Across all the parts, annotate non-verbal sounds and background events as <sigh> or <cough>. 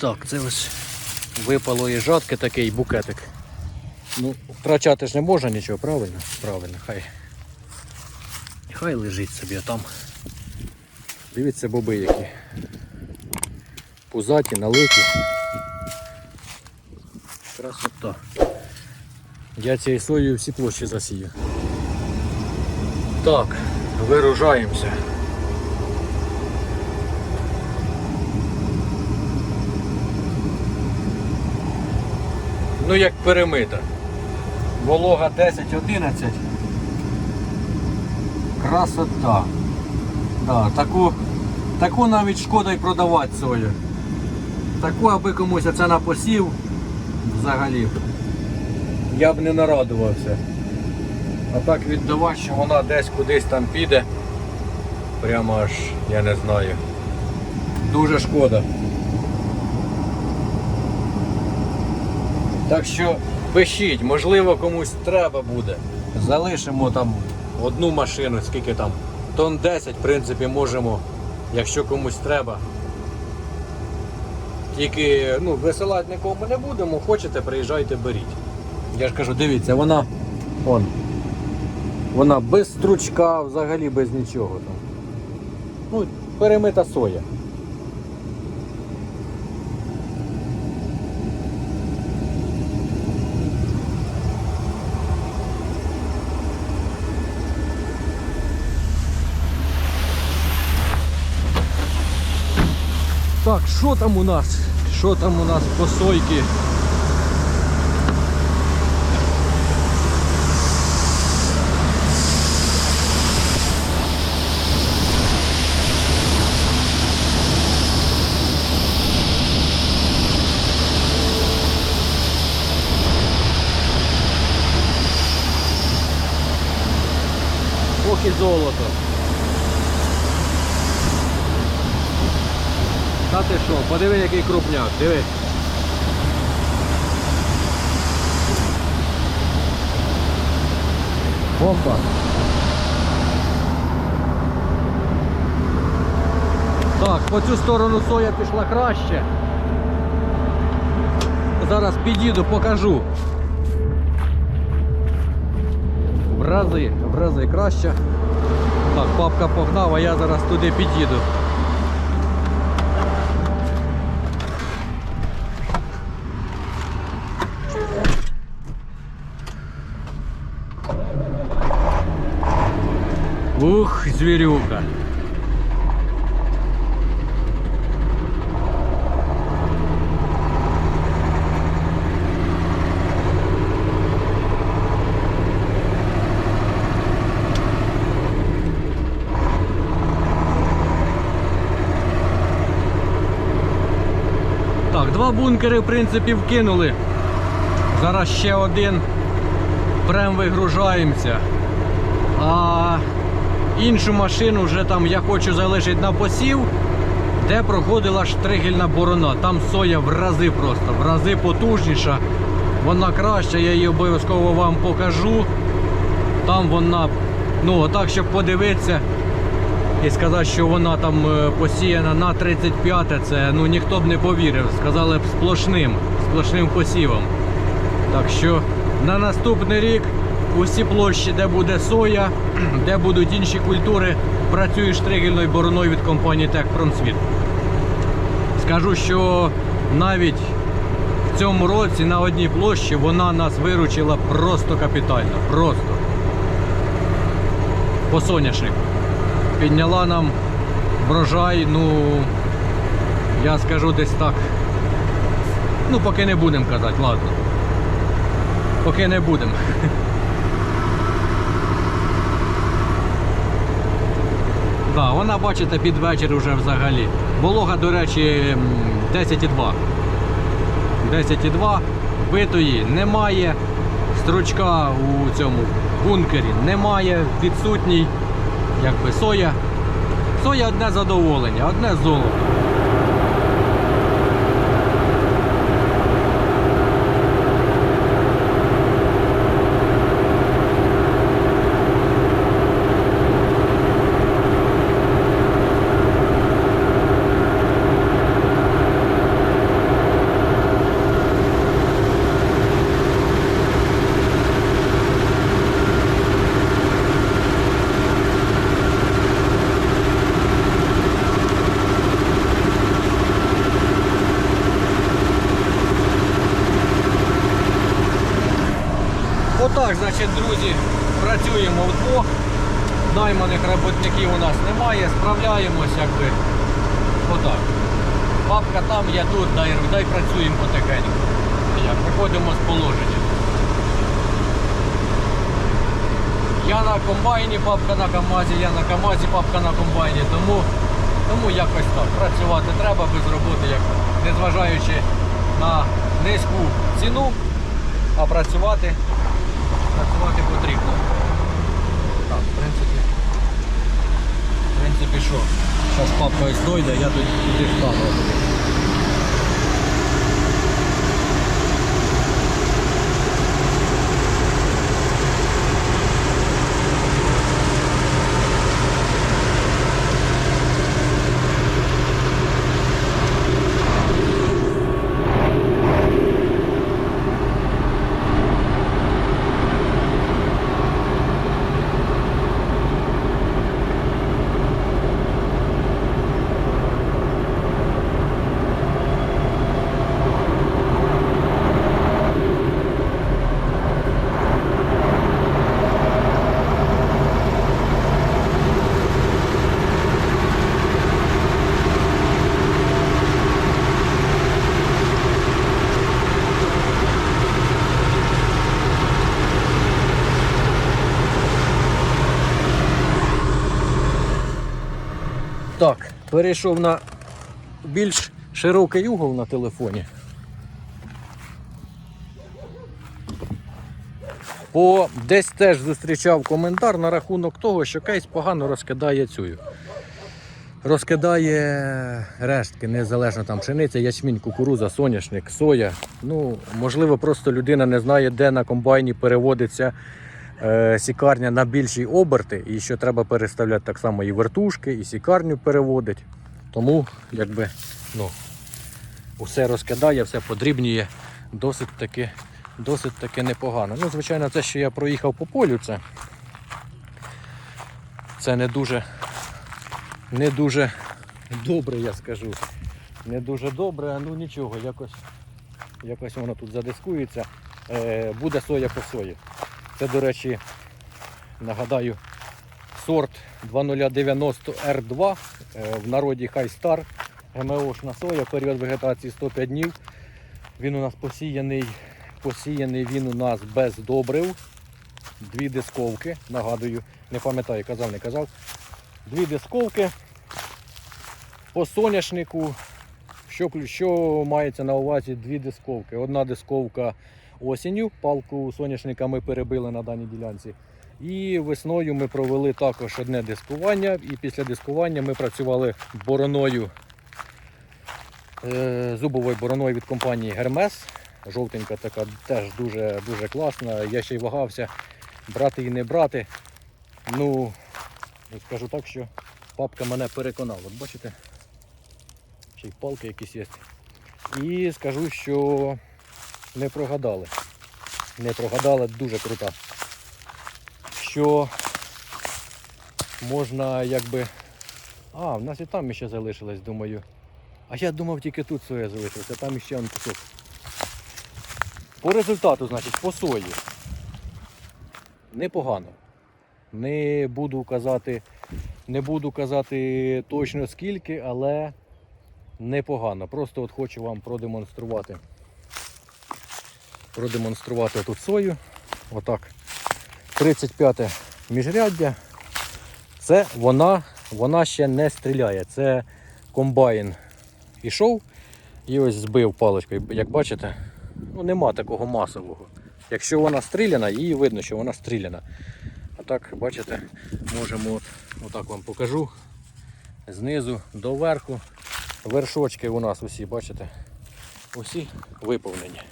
Так, це ось випало і такий букетик. Ну, втрачати ж не можна нічого, правильно? Правильно, хай. Хай лежить собі там. Дивіться боби які. Пузаті, налиті. Красота. Я цією соєю всі площі засію. Так, виружаємося. Ну як перемита. Волога 10-11. Красота. Да, таку, таку навіть шкода й продавати сою. Таку, аби комусь це на посів взагалі. Я б не нарадувався. А так віддавати, що вона десь кудись там піде. Прямо аж, я не знаю. Дуже шкода. Так що пишіть, можливо комусь треба буде. Залишимо там одну машину, скільки там. Тон 10, в принципі, можемо, якщо комусь треба. Тільки ну, висилати нікому не будемо, хочете, приїжджайте, беріть. Я ж кажу, дивіться, вона вон, вона без стручка, взагалі без нічого. Там. Ну, перемита соя. Так, що там у нас? Що там у нас по сойки? І золото. Та ти що, подиви який крупняк, диви. Бомба. Так, по цю сторону соя пішла краще. Зараз підійду, покажу. В рази, в рази краще. Так, папка погнав, а я зараз туди підійду. Ух, звірюка. Так, два бункери, в принципі, вкинули. Зараз ще один. Прям вигружаємося. А іншу машину вже там я хочу залишити на посів, де проходила штригельна борона. Там соя в рази просто, в рази потужніша. Вона краща, я її обов'язково вам покажу. Там вона, ну отак, щоб подивитися і сказати, що вона там е, посіяна на 35, це ну ніхто б не повірив. Сказали б сплошним, сплошним посівом. Так що на наступний рік усі площі, де буде соя, де будуть інші культури, працює штригельною бороною від компанії Техпромсвіт. Скажу, що навіть в цьому році на одній площі вона нас виручила просто капітально. Просто. По соняшнику. Підняла нам врожай, ну я скажу десь так. Ну, поки не будемо казати, ладно. Поки не будемо. <laughs> Да, вона, бачите, під вечір вже взагалі. Волога, до речі, 10,2. 10,2. Битої немає. Стручка у цьому бункері немає. Відсутній. Якби соя. Соя одне задоволення, одне золото. Так, значить, друзі, працюємо вдвох. Найманих роботників у нас немає, справляємось якби. Отак. Бабка там, я тут, дай, дай працюємо потихеньку. Як виходимо з положення. Я на комбайні, бабка на КАМАЗі, я на КАМАЗі, бабка на комбайні. Тому, тому якось так. Працювати треба без роботи, як, незважаючи на низьку ціну, а працювати, працювати потрібно. Так, в принципі. В принципі, що? Зараз папка ось дойде, я тут туди встану. Так, перейшов на більш широкий угол на телефоні. Бо десь теж зустрічав коментар на рахунок того, що кейс погано розкидає цю. Розкидає рештки, незалежно там пшениця, ячмінь, кукуруза, соняшник, соя. Ну, можливо, просто людина не знає, де на комбайні переводиться сікарня на більші оберти, і що треба переставляти так само і вертушки, і сікарню переводить. Тому якби ну, усе розкидає, все подрібнює досить таки, досить таки непогано. Ну, звичайно, те, що я проїхав по полю, це, це не дуже, не дуже добре, я скажу. Не дуже добре, ну нічого, якось, якось воно тут задискується. Е, буде соя по сої. Це, до речі, нагадаю, сорт 2090 R2, е, в народі Хайстар, ГМОшна соя, період вегетації 105 днів. Він у нас посіяний, посіяний він у нас без добрив. Дві дисковки, нагадую, не пам'ятаю, казав, не казав. Дві дисковки по соняшнику. Що, що мається на увазі дві дисковки? Одна дисковка осінню, палку соняшника ми перебили на даній ділянці. І весною ми провели також одне дискування. І після дискування ми працювали бороною, е, зубовою бороною від компанії Гермес. Жовтенька така теж дуже, дуже класна. Я ще й вагався брати і не брати. Ну, скажу так, що папка мене переконала. Бачите? Ще й палки якісь є. І скажу, що не прогадали. Не прогадали, дуже крута. Що можна якби. А, в нас і там ще залишилось, думаю. А я думав тільки тут соя залишилася, там ще он кусок. По результату, значить, по сої. Непогано. Не буду казати, не буду казати точно скільки, але непогано. Просто от хочу вам продемонструвати. Продемонструвати тут сою. Отак. 35 міжряддя. Це вона, вона ще не стріляє. Це комбайн ішов і ось збив паличкою. Як бачите, ну нема такого масового. Якщо вона стріляна, її видно, що вона стріляна. А так, бачите, можемо от, отак вам покажу. Знизу до верху. Вершочки у нас усі, бачите, усі виповнені.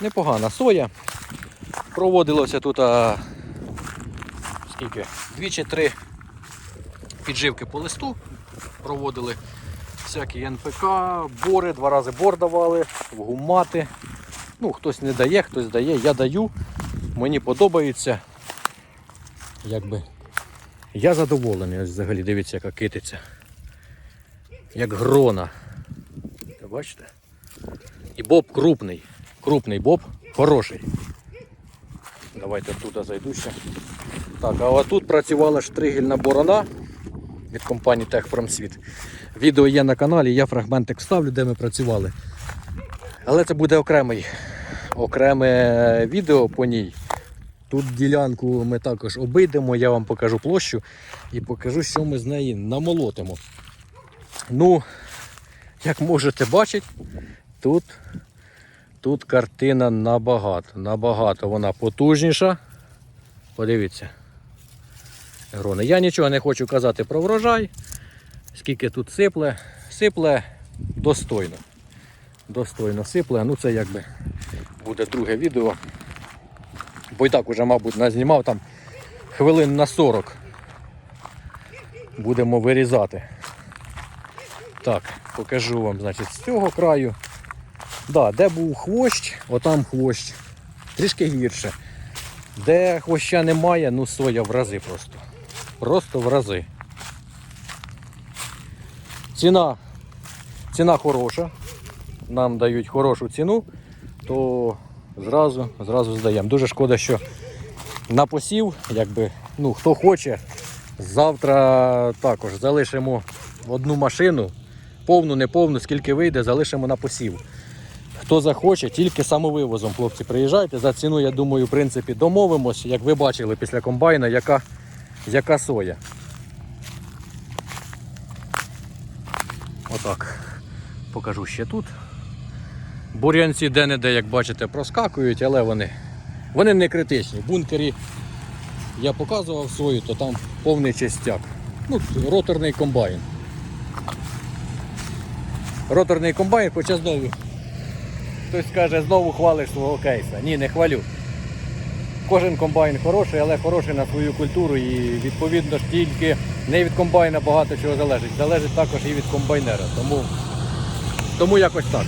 Непогана соя. Проводилося тут а, скільки? Дві чи три підживки по листу. Проводили всякі НПК, бори, два рази бор давали, гумати. Ну, хтось не дає, хтось дає, я даю. Мені подобається. Якби. Я задоволений, ось взагалі дивіться, яка китиця. Як грона. Бачите? І боб крупний. Крупний боб, хороший. Давайте туди зайду ще. Так, а отут працювала штригельна борона від компанії Техпромсвіт. Відео є на каналі, я фрагментик вставлю, де ми працювали. Але це буде окремий, окреме відео по ній. Тут ділянку ми також обійдемо, я вам покажу площу і покажу, що ми з неї намолотимо. Ну, як можете бачити, тут, тут картина набагато, набагато вона потужніша. Подивіться. Грони. Я нічого не хочу казати про врожай. Скільки тут сипле. Сипле достойно. Достойно сипле. Ну це якби буде друге відео. Бо і так уже, мабуть, назнімав там хвилин на 40. Будемо вирізати. Так, покажу вам, значить, з цього краю. Да, де був хвощ, отам хвощ. Трішки гірше. Де хвоща немає, ну соя в рази просто. Просто в рази. Ціна, ціна хороша. Нам дають хорошу ціну, то зразу, зразу здаємо. Дуже шкода, що на посів, якби, ну, хто хоче, завтра також залишимо одну машину, повну, неповну, скільки вийде, залишимо на посів. Хто захоче, тільки самовивозом, хлопці, приїжджайте. За ціну, я думаю, в принципі, домовимось, як ви бачили після комбайна, яка, яка соя. Отак. Покажу ще тут. Бур'янці де-не-де, як бачите, проскакують, але вони, вони не критичні. В бункері я показував свою, то там повний частяк. Ну, роторний комбайн. Роторний комбайн, хоча знову хтось скаже, знову хвалиш свого кейса. Ні, не хвалю. Кожен комбайн хороший, але хороший на свою культуру і відповідно ж тільки не від комбайна багато чого залежить. Залежить також і від комбайнера. Тому, тому якось так.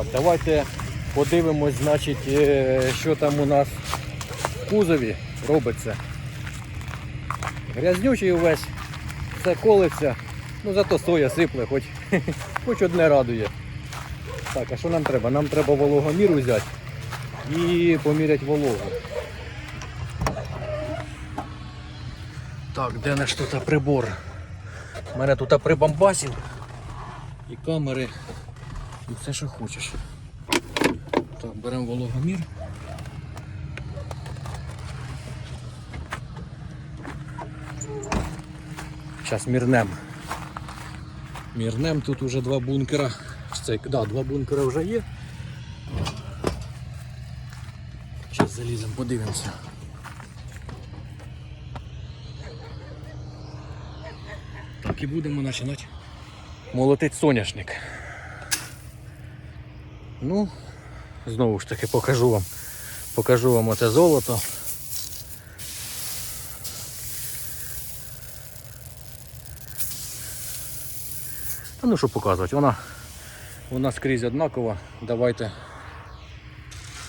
Так, давайте подивимось, значить, е, що там у нас в кузові робиться. Грязнючий увесь, все колиться, ну зато соя сипле, хоч, <laughs> хоч одне радує. Так, а що нам треба? Нам треба вологомір взяти і поміряти вологу. Так, де наш тут прибор? У мене тут прибамбасів і камери. І все, що хочеш. Так, беремо вологомір. Зараз мірнем. Мірнем тут уже два бункера. Це, да, два бункера вже є. Зараз заліземо, подивимося. Так і будемо починати молотити соняшник. Ну, знову ж таки покажу вам. Покажу вам оце золото. Та ну що показувати, вона, вона скрізь однакова. Давайте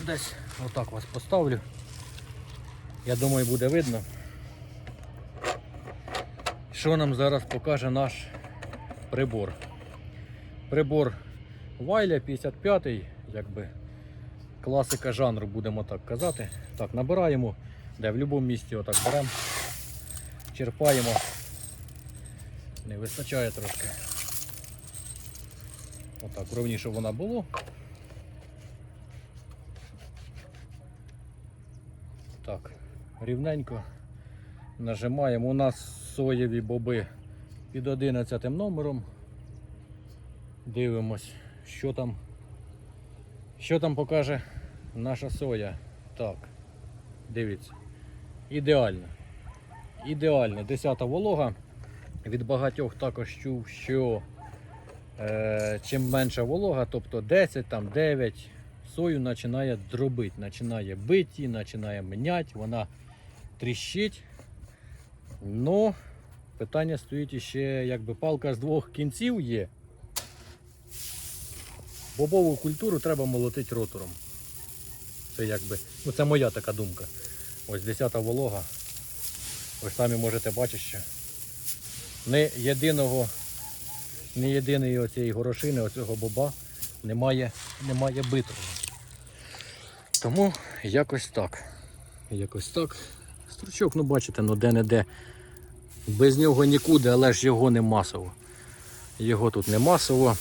десь отак вас поставлю. Я думаю, буде видно. Що нам зараз покаже наш прибор? Прибор Вайля 55, якби класика жанру, будемо так казати. Так, набираємо, де в будь-якому місці отак беремо, черпаємо. Не вистачає трошки. Отак, ровніше вона було. Так, рівненько нажимаємо. У нас соєві боби під 11 номером. Дивимось, що там. Що там покаже наша соя. Так, дивіться. Ідеально. Ідеально. 10 волога. Від багатьох також чув, що е, чим менша волога, тобто 10, там 9, сою починає дробити, починає бити, починає міняти, вона тріщить. Ну, питання стоїть іще, якби палка з двох кінців є. Бобову культуру треба молотити ротором. Це якби, ну це моя така думка. Ось 10 волога. Ви самі можете бачити, що не єдиного, не єдиної оцієї горошини, оцього боба немає, немає битого. Тому якось так. Якось так. Стручок, ну бачите, ну де-не-де. Без нього нікуди, але ж його не масово. Його тут не масово.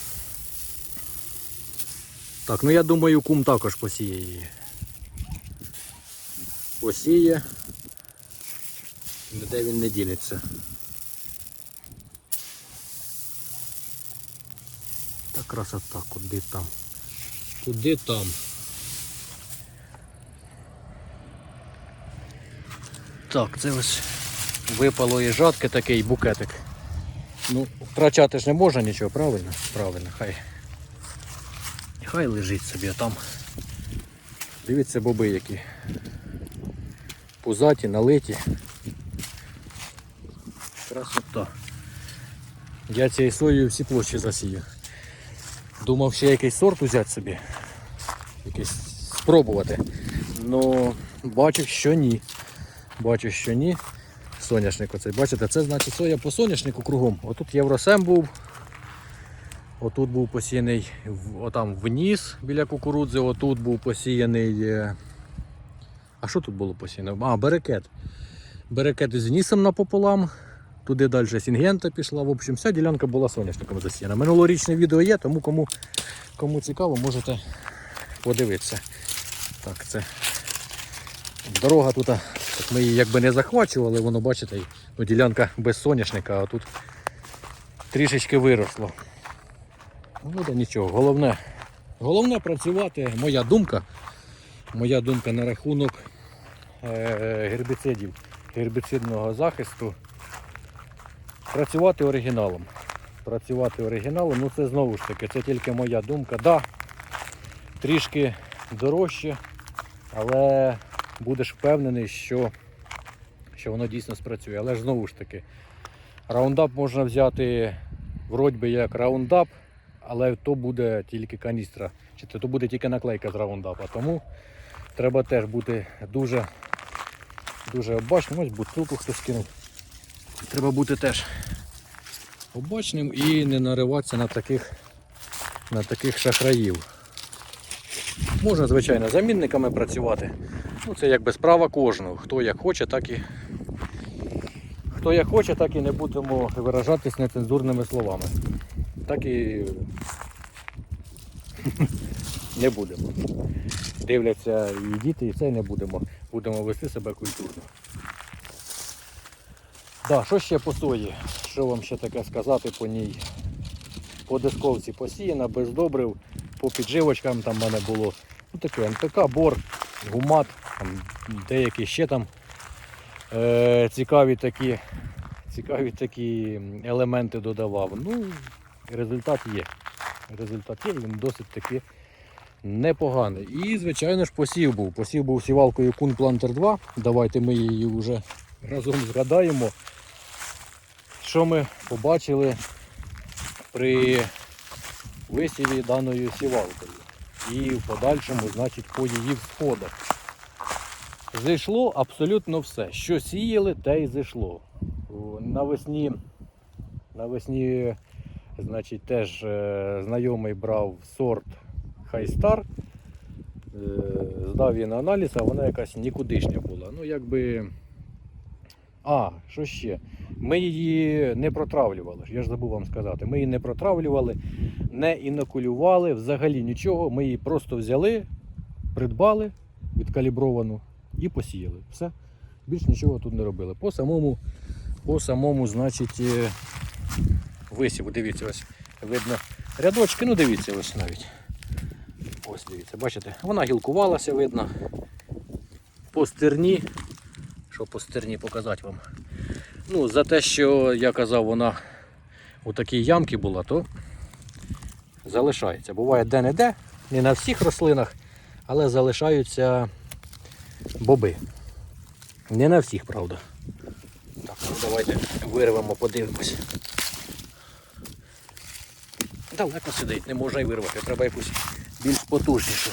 Так, ну я думаю, кум також посіє її. Посіє. Ніде він не дінеться. Та красота, куди там? Куди там? Так, це ось випало і жатки такий букетик. Ну, втрачати ж не можна нічого, правильно? Правильно, хай. Хай лежить собі там. Дивіться боби які. Пузаті, налиті. Красота. Я цією соєю всі площі засію. Думав ще якийсь сорт взяти собі. Якийсь спробувати. Ну бачу, що ні. Бачу, що ні. Соняшник оцей. Бачите, це значить соя по соняшнику кругом. Отут Євросем був. Отут був посіяний отам вниз біля кукурудзи, отут був посіяний. е, А що тут було посіяно? А, берекет. Берекет із нісом напополам. Туди далі Сінгента пішла. В общем, вся ділянка була соняшником засіяна. Минулорічне відео є, тому кому, кому цікаво, можете подивитися. Так, це дорога тут, так ми її якби не захвачували, воно бачите, ну, ділянка без соняшника, а тут трішечки виросло. Ну да нічого, головне, головне працювати, моя думка, моя думка на рахунок е, гербіцидів, гербіцидного захисту. Працювати оригіналом. Працювати оригіналом, ну це знову ж таки, це тільки моя думка. Да, трішки дорожче, але будеш впевнений, що, що воно дійсно спрацює. Але ж знову ж таки, раундап можна взяти вроді як раундап, але то буде тільки каністра, чи то буде тільки наклейка з раундапа. Тому треба теж бути дуже, дуже обачним. Ось бутилку хтось кинув. Треба бути теж обачним і не нариватися на таких, на таких шахраїв. Можна, звичайно, замінниками працювати. Ну, це якби справа кожного. Хто як хоче, так і. Хто як хоче, так і не будемо виражатись нецензурними словами. Так і не будемо. Дивляться і діти, і це не будемо. Будемо вести себе культурно. Так, що ще по сої? Що вам ще таке сказати по ній? По дисковці посіяна, без добрив, по підживочкам там в мене було. Ну таке НПК, бор, гумат, там деякі ще там е, цікаві такі, цікаві такі елементи додавав. Ну, результат є. Результат є, він досить таки непоганий. І, звичайно ж, посів був. Посів був сівалкою Kun Planter 2. Давайте ми її вже разом згадаємо, що ми побачили при висіві даною сівалкою. І в подальшому, значить, по її всходах. Зайшло абсолютно все. Що сіяли, те й зайшло. О, Навесні, навесні значить, теж е, знайомий брав сорт Хайстар. Е, здав її на аналіз, а вона якась нікудишня була. Ну, якби. А, що ще? Ми її не протравлювали. Я ж забув вам сказати. Ми її не протравлювали, не інокулювали, взагалі нічого. Ми її просто взяли, придбали відкалібровану і посіяли. Все. Більш нічого тут не робили. По самому, по самому, значить, е, висіву. Дивіться, ось видно рядочки, ну дивіться ось навіть. Ось дивіться, бачите, вона гілкувалася, видно. По стерні. Що по стерні показати вам? Ну, за те, що я казав, вона у такій ямці була, то залишається. Буває де-не-де, не на всіх рослинах, але залишаються боби. Не на всіх, правда. Так, ну давайте вирвемо, подивимось. Далеко сидить, не можна й вирвати, треба якусь більш потужнішу.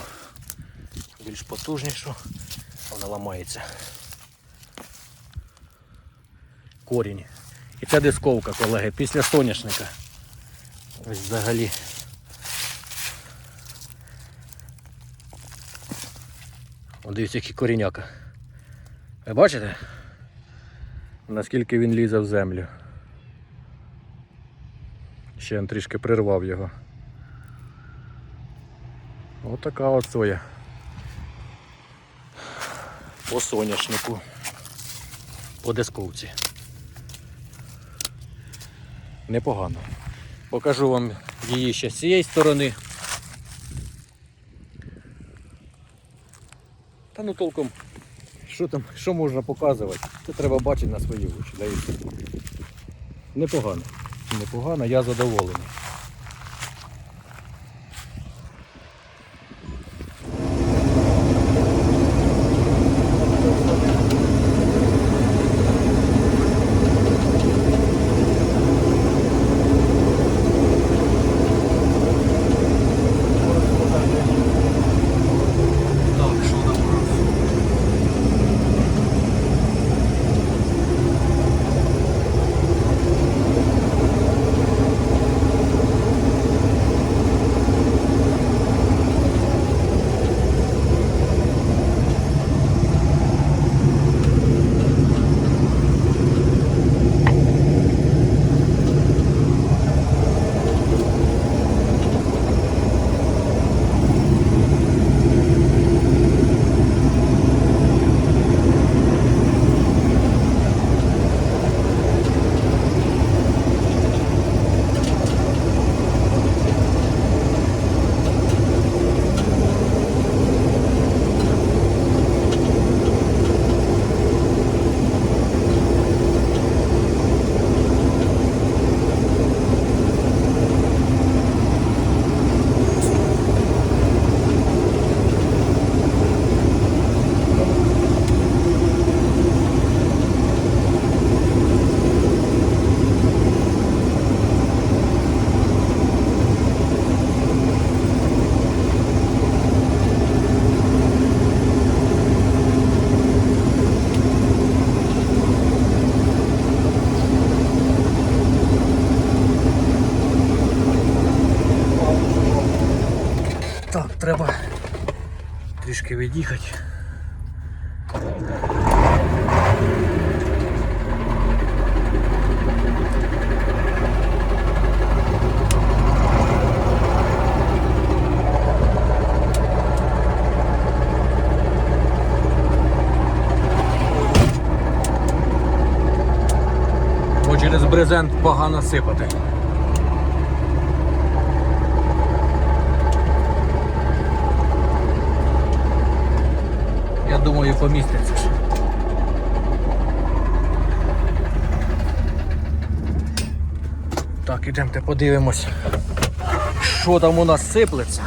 Більш потужнішу, вона ламається. Корінь. І ця дисковка, колеги, після соняшника. Ось взагалі. О, дивіться, який коріняка. Ви бачите? Наскільки він лізе в землю. Ще трішки прирвав його. Отака от соя. По соняшнику. По дисковці. Непогано. Покажу вам її ще з цієї сторони. Та ну толком, що там, що можна показувати? Це треба бачити на свої очі. Непогано. Непогано, я задоволений. Так, що там у нас? Так, треба від'їхати. Бо через брезент погано сипати. Я думаю, поміститься. Так, ідемте подивимось, що там у нас сиплеться.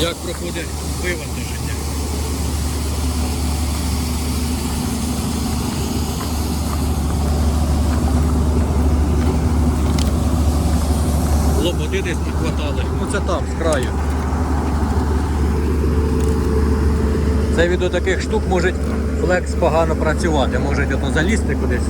Як проходить вивантаження? Лободи десь підхватали. Ну це там, з краю. Це від таких штук може флекс погано працювати. Може залізти кудись